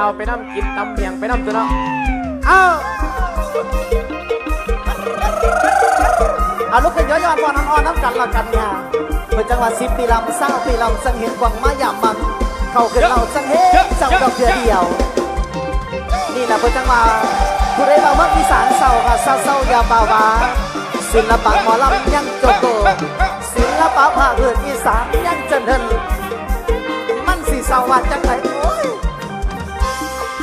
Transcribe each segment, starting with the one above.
เอาไปน้ำกินตำเมียงไปน้ำตัวเนาะเอาเอาลูกกันย้อนๆพอน้ำอ่อนน้ำกันละกันงาเพื่อจังหวัดสิบปีลำเศร้าปีลำสังเห็นกวางมายามมังเขาขึ้นเราสังเห็นจับดอกเดียวเดียว นี่แหละเพื่อจังหวัดผู้ใดเรามักอีสานเศร้าค่ะเศร้าเศร้าอย่าเบาหวานศิลปะหมอลำยังโจโกศิลปะภาคพื้นอีสานยังเจริญมันสีสวัสดิ์จังไหนโอ้ย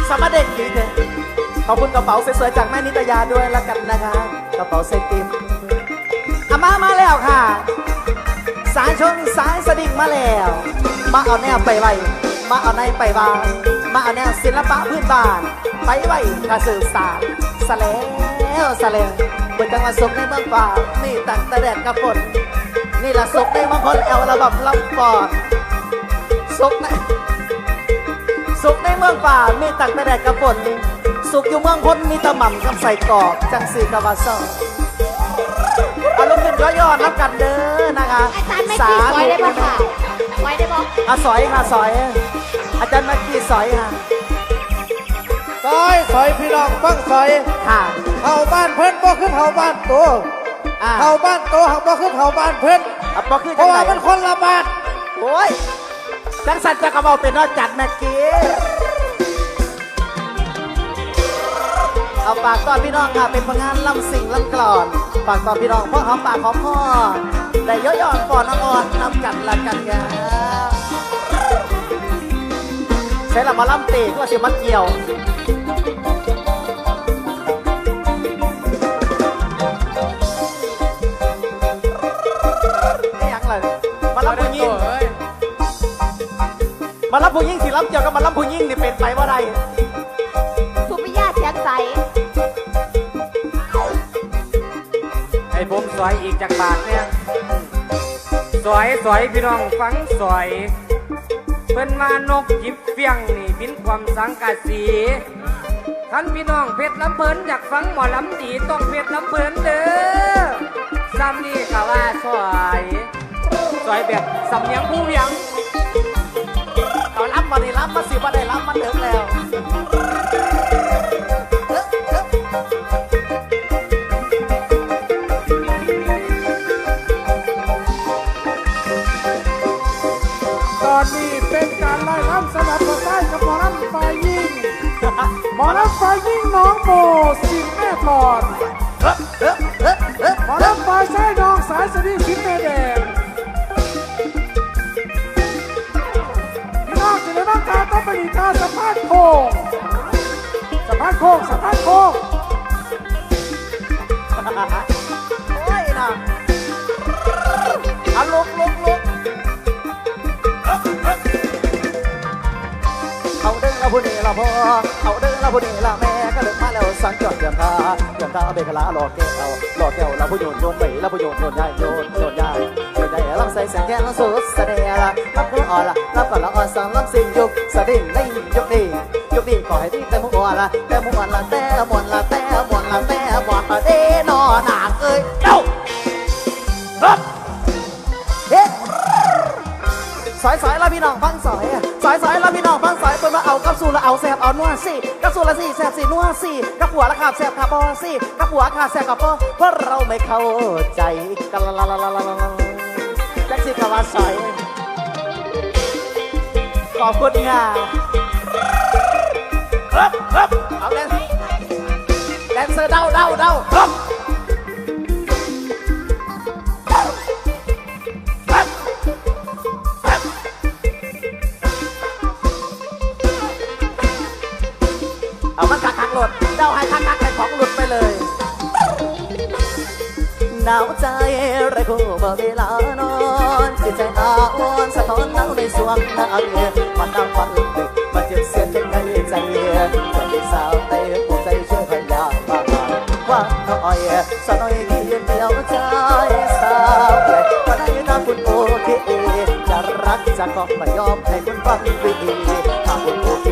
สามารถเด็กดีเถอะขอบคุณกระเป๋าสวยๆจากแม่นิตยาด้วยละกันนะคะกระเป๋าเซติมอามามาแล้วค่ะ สายชนสายสดิ่งมาแล้ว มาเอาแนวไปไว้มาเอาในไปวางมาเอาแนวศิลปะพื้นบ้าน ไปไว้กระสื่อสารสะแล้วสะเลวบนจังหวัดสุขในเมืองป่านี่ตั้งแต่แดดกับฝนนี่ละสุขในเมืองคนแอลระบบลำปอดสุขใน สุขในเมืองป่ามีตักแต่แดดกับฝนสุขอยู่เมืองพ้นมีแตะหม่ำกับใส่กรอกจังสีกะวาซออารมณ์ขึ้นย่อๆนับกันเด้อนะคะอาจารย์ไม่กี่ซอยได้ปะค่ะซอยได้ปะอาสอยค่ะสอย อาจารย์แม็กกี้สอยค่ะซอยซอยพี่น้องฟังซอยค่ะเฮาบ้านเพิ่นบ่ขึ้นเฮาบ้านตัวอ่าเฮาบ้านตัวเฮาบ่ขึ้นเฮาบ้านเพิ่นอะบ่คือเพจังราะไหนว่ามันคนละบ้านโอ้ย จังสันจะกระบอกเป็นนอจัดแม็กกี้เอาปากตอนพี่น้องค่ะเป็นผลงานลำสิ่งลำกลอนปากตอนพี่น้องพ่อหอมปากหอมคอได้ย่อยๆปอนอ่อนๆนำกันละกันยาใช้ละมาล่ำเตะก็เสียมัดเกี่ยว มารับผู้หญิงสิรับเกี่ยวกับมารับผู้หญิงนี่เป็นไปว่าไรสุปิยาเสียงใสให้ผมสวยอีกจากบาทเนี่ยสวยสวยพี่น้องฟังสวยเพิ่นมานกหยิบเฟียงนี่บินความสังกะสีท่านพี่น้องเพชรลำเพลินอยากฟังหมอลำดีต้องเพชรลำเพลินเด้อซ้ำนี่ก็ว่าสวยสวยแบบสำเนียงผู้เวียงตอนรับ มาได้รับมาสิว่าได้รับมาเดิมแล้วตอนนี้เป็นการไล่ล้ำสลับมาใต้กับหมอลำไฟยิ่งหมอลำไฟยิ่งน้องโบสิบแม่ปลอดหมอลำไฟใช้น้องสายสดีสิบแม่แดง งสะพานโค้งสะพานโค้งโอ้ยนะอะลุกลุกลุกเอาเด้งละผู้นี้ละพ่อเอาเด้งละผู้นี้ละแม่ก็เดินมาแล้วสังจอดเดือมตาเดือมตาเบกลาหลอกแก้วหลอกแก้วละผู้โยนโยนไปละผู้โยนโยนใหญ่โยนโยนใหญ่โยนใหญ่ลำใส่แสงแก้วลังสุดแสดง ละรับก็อ่อนละรับก็ละอ่อนสังลำสิ่งยุกสดิ่งในยุคนี้ยุคนี้ขอให้ที่แต่มุกอ่อนละแต่มุกอ่อนละแต่มวนละแต่มวนละแต่มวนละเด้นอหนักเอ้ยเอ้ารับเฮ้สอยสอยล้วพี่น้องฟังสอยสอยสอยล้วพี่น้องฟังสอยเปิดมาเอากับสูละเอาแสบเอานัวสิกับสูละสิแสบสินัวสิกับหัวละขาบแสบขาบอสิกับหัวขาดแสบกับปอเพราะเราไม่เข้าใจกันละละละละละละละแจ็คสิกับว่าสอย อบคุณค่ะครับครับเอาแดนแดนเซอร์เดาเดาเดาครับเอามันคักคักหลุดเจ้าให้คักคักให้ของหลุดไปเลย หนาวใจไรคู่บ่เวลานอนจิตใจอาวรณ์สะท้อนหนาวในสวงน้าเงียมันน้ำฟันดึกมันเจ็บเสียนใจใจใจสาวเตะหัวใจช่วยพยาบาลว่าน้อยสาวน้อยที่ยืนเดียวใจสาวเลยก็ได้ทำคุณโอเคจะรักจะก็ไม่ยอมให้คุณฟังดีถ้าคุณโอ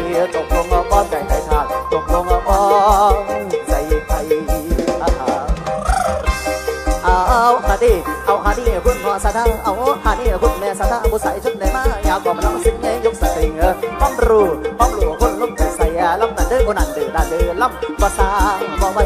ดีคุณพ่อสาธาเอาฮาดีคุณแม่สาธาผู้ใส่ชุดไหนมาอยากบอกมันน้องสิ่งในยุคสติงป้อมรูป้อมรูคนลุกใจใส่ด้อโอนันเด้อดาเด้อลำบ่สร้างบ่ไว้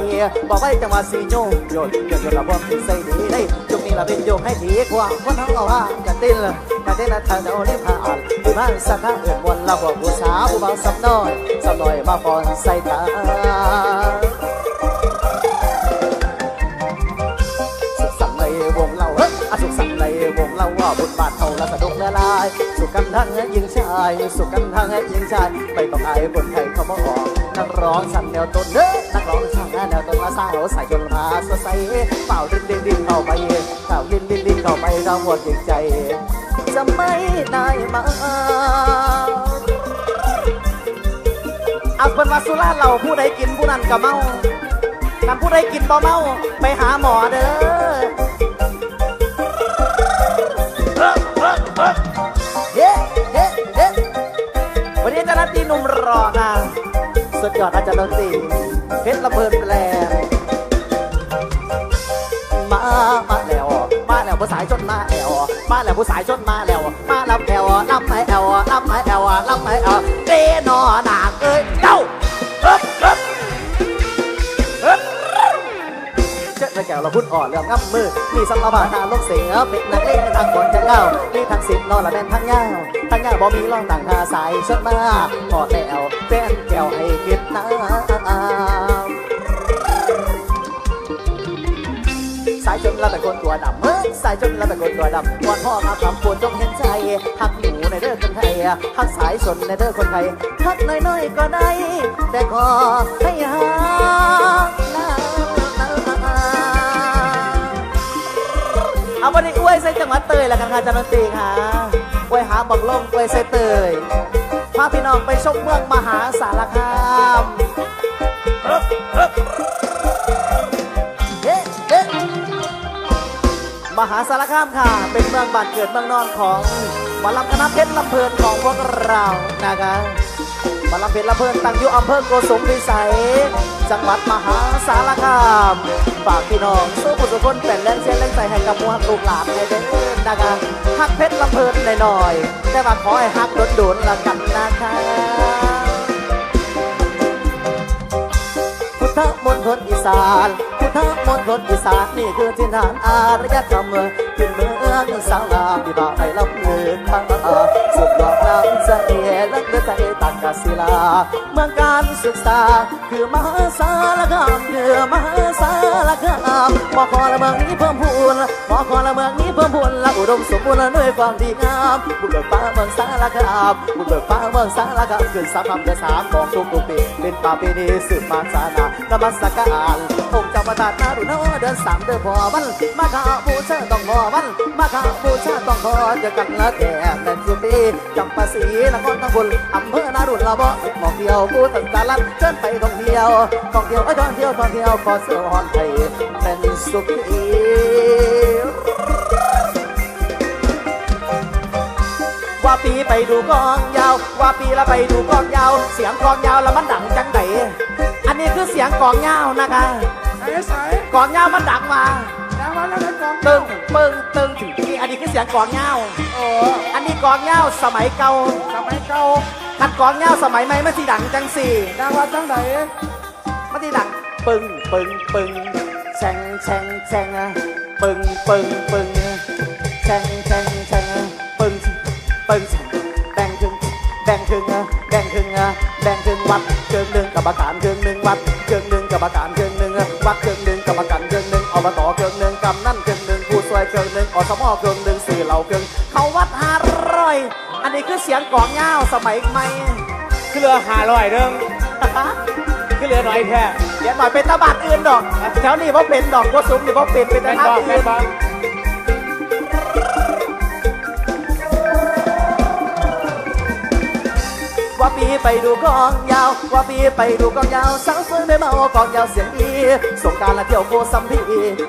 บ่ไว้จังหวะสีโยงโยนโยนโยนละบ่ใส่ดีได้จุกนี้ละเป็นโยงให้ดีกว่าคนเฮาเอาว่ากันเต้นละกันเต้นละทางเดาเล่ผ่านผู้บ้านสักข้าเอิ้นวันละบ่ผู้สาวผู้บ่าวสำน้อยสำน้อยมาฟอนใส่ตา บุญบาทเขาละสะดุกละลาย สุขกันทั้งยิงชาย สุขกันทั้งยิงชายไม่ต้องอายบนไทยเขามาออกนักร้องสั่นแนวต้นเด้อนักร้องช่างแนวต้นมาสร้างหัวใส่จนพาสดใสเป่าดินดินดินเข้าไปเป่าดินดินดินเข้าไปเราหมดใจ จะไม่ได้มาเอาเป็นวาสุราเราผู้ใดกินผู้นั้นก็เมาถ้าผู้ใดกินบ่เมาไปหาหมอเด้อ รอค่ะสุดยอดอาจารย์ดนตรีเพชรระเบิดแปลมา มาแล้ว มาแล้วผู้สายชนมาแล้ว มาแล้วผู้สายชนมาแล้ว ราพูดอ่อนเรื่องง้ำมือ มีสำหรับบาทาลกเสียเป็นนักเล่นทางบนจะเก้ามีทางสิบนอนละแม่นทางยาทางยาบ่มีร่องต่างทาสายชดมาพอแล้วเป็นแก้วให้คิดน้ำสายจนละแต่คนตัวดำเฮ้ยสายจนละแต่คนตัวดำวอนพ่อมาทำปวดจงเห็นใจหักหนูในเด้อคนไทยหักสายชนในเด้อคนไทยหักน้อยๆก็ได้ แต่ขอ งหวัดเตยแล้วกันค่ะจันทร์ตีค่ะอวยหาบังลมอวยใส่เตยพาพี่น้องไปชมเมืองมหาสารคามเฮ้เฮ้มหาสารคามค่ะ เป็นเมืองบ้านเกิดเมืองนอนของหมอลำคณะเพชรลำเพลินของพวกเรานะคะ บาลังเพชรลำเพิ่นตั้งอยู่อำเภอโกสุมพิสัย จังหวัดมหาสารคามฝากพี่น้องสู้ผู้สุคนแป่นแรงเสียร์แรงใจให้กับมูฮักลูกหลานในเด้อนะคะฮักเพชรลำเพิ่นหน่อยๆแต่ว่าขอให้ฮักโดนๆละกันนะคะพุทธมณฑลอีสานทธมณฑลอีสานนี่คือทินานอารยธรรมขึ้นเมืองสาวงามที่บ่าวให้ลำเลือทางสุดยอดน้ำใจและเลือใจตักกศิลา เมืองการศึกษา คือมหาสารคามคือมหาสารคามมอขอละเมืองนี้เพิ่มพูนมอขอละเมืองนี้เพิ่มพูนและอุดมสมบูรณ์ด้วยความดีงามบุญเบิกฟ้าเมืองสารคามบุญเบิกฟ้าเมืองสารคามขึ้นสามคำเดือนสามของทุกทุกๆปีเป็นป่าปีนี้สืบมาสานา นมัสการองค์เจ้าประทานนารุณเดือนสามเดือนพอวัน มาข้าบูชาต้องพอวัน มาข้าบูชาต้องพอเจอกันละแต่แต่สุดที่จำปาสีนครทั้งบุญอำเภอนารุณละบ่มองเดียวกูตั้งตาลันเชิญไปท่องเที่ยวท่องเที่ยวไอ้ท่องเที่ยวท่องเที่ยวขอเสื้อหอนไทยเป็นสุขีว่าปีไปดูกองยาว ว่าปีละไปดูกองยาว เสียงกองยาวแล้วมันดังจังไดอันนี้คือเสียงกองยาวนะคะ ใส่ใส่กองยาวมันดังมาแล้ววันแล้วกองตึงปึงตึงถึงนี่อันนี้คือเสียงกองยาวโอ้อันนี้กองยาวสมัยเก่าสมัยเก่าคันกองยาวสมัยใหม่มันที่ดังจังสี่ดังว่าจังไหนมันที่ดังปึงปึงปึงแชงแชงแชงปึงปึงปึงแชงแชงแชงปึงปึงแบ่งครึ่งแบ่งครึ่งแบ่งครึ่งแบ่งครึ่งวัดเครื่องหนึ่งกับประการเครื่องหนึ่งวัดเครื่องหนึ่งกับประการเครื่องหนึ่ง วัดเครื่องหนึ่งกับประการเครื่องหนึ่งอบตเครื่องหนึ่งกำนั่นเครื่องหนึ่งผู้ช่วยเครื่องหนึ่งอสมเครื่องหนึ่งสื่อเหล่าเครื่องเขาวัดห้าร้อยอันนี้คือเสียงกลองยาวสมัยใหม่คือเรือหาลอยเรื่องคือเรือน้อยแท้เดี๋ยวหน่อยเป็นตาบาดอื่นดอกแถวนี้ว่าเป็นดอกว่าซุ้มนี่ว่าเป็นเป็นแม่ตานทางบอกแม่อื่น ว่าปีไปดูกองยาว ว่าปีไปดูกองยาวสาวสวยไม่เมากองยาวเสียงดีสงกรารละเที่ยวโกซัมพี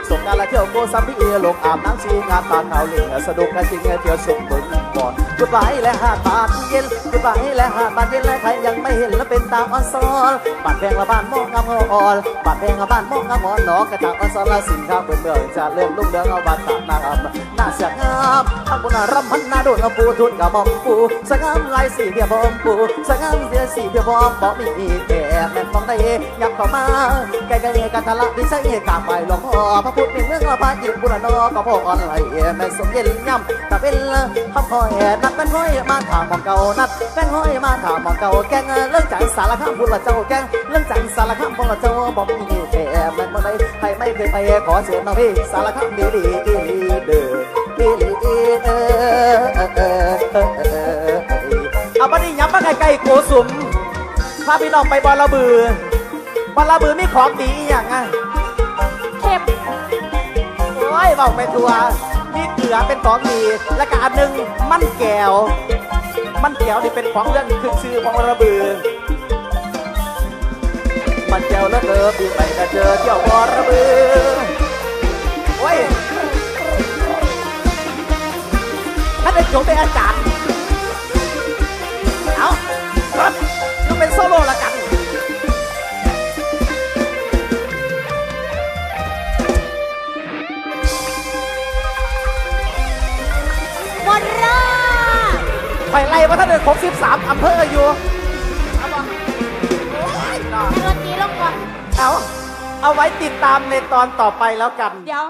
สงกรารละเที่ยวโกซัมพีลงอาบน้ำชีงานตาขาวเหลือสนุกกันจริงเที่ยวสุขบึง อดกุดไว้และหาบาดเย็นกุดไว้และหาบาดเย็นและใครยังไม่เห็นแล้วเป็นตาอ่อนซอนบาดแพงละบ้านมองงามอ่อนบาดแพงละบ้านมองงามอ่อนหนอกระจาอ่อนซอนละสินค้าเปิดเมืองจะเริ่มลุ่งเรืองเอาบาดตานางหน้าเสียงามทั้งบุญรำพันนาโดนเอาปูทุนกับบอมปูสงามลายสีเดียบอมปูสงามเสียสีเดียบอมบอกมีแก่แม่นมองได้ยับเข้ามาใกล้ๆกันทะละวิสัยกางไปหลวงพ่อพระพุทธเมืองพระอินทร์บุรณะก็พ่ออ่อนไหลแม่สมเย็นย่ำตะเป็นห้ำคอยนัดเป็นห้อยมาถามมองเก่านัดเป็นห้อยมาถามมองเก่าแกงเรื่องจังสารคามบุรเจ้าแกงเรื่องจังสารคามบุรเจ้าบอกมีแก่ม่นมอได้ใครไม่เคยไปขอเชิญน้องพี่สารคามดีดีดีเด้อดีดีเออเออเออเออเออเอาบัดนี้ย้ำมาไกลๆโกสุมพาพี่น้องไปบอระบือบอระบือมีของดีอย่างอะเข็มโอ้ยบอกไปทัว มีเกลือเป็นของดี และก็อันหนึ่งมันแก้ว มันแก้วนี่เป็นของเรื่องขึ้นชื่อของระบือมันแก้วแล้วเออปีไปก็เจอเที่ยวบอระบือโอ้ยถ้าเป็นจงเป็นอาจารย์ เอาครับต้องเป็นโซโล่ละกัน ไปไล่ว่าถ้าเดินครบ13อำเภออยู่เอาบอกโอ้ยน่าให้ดนตรีลงก่อนเอาเอาไว้ติดตามในตอนต่อไปแล้วกัน เดี๋ยว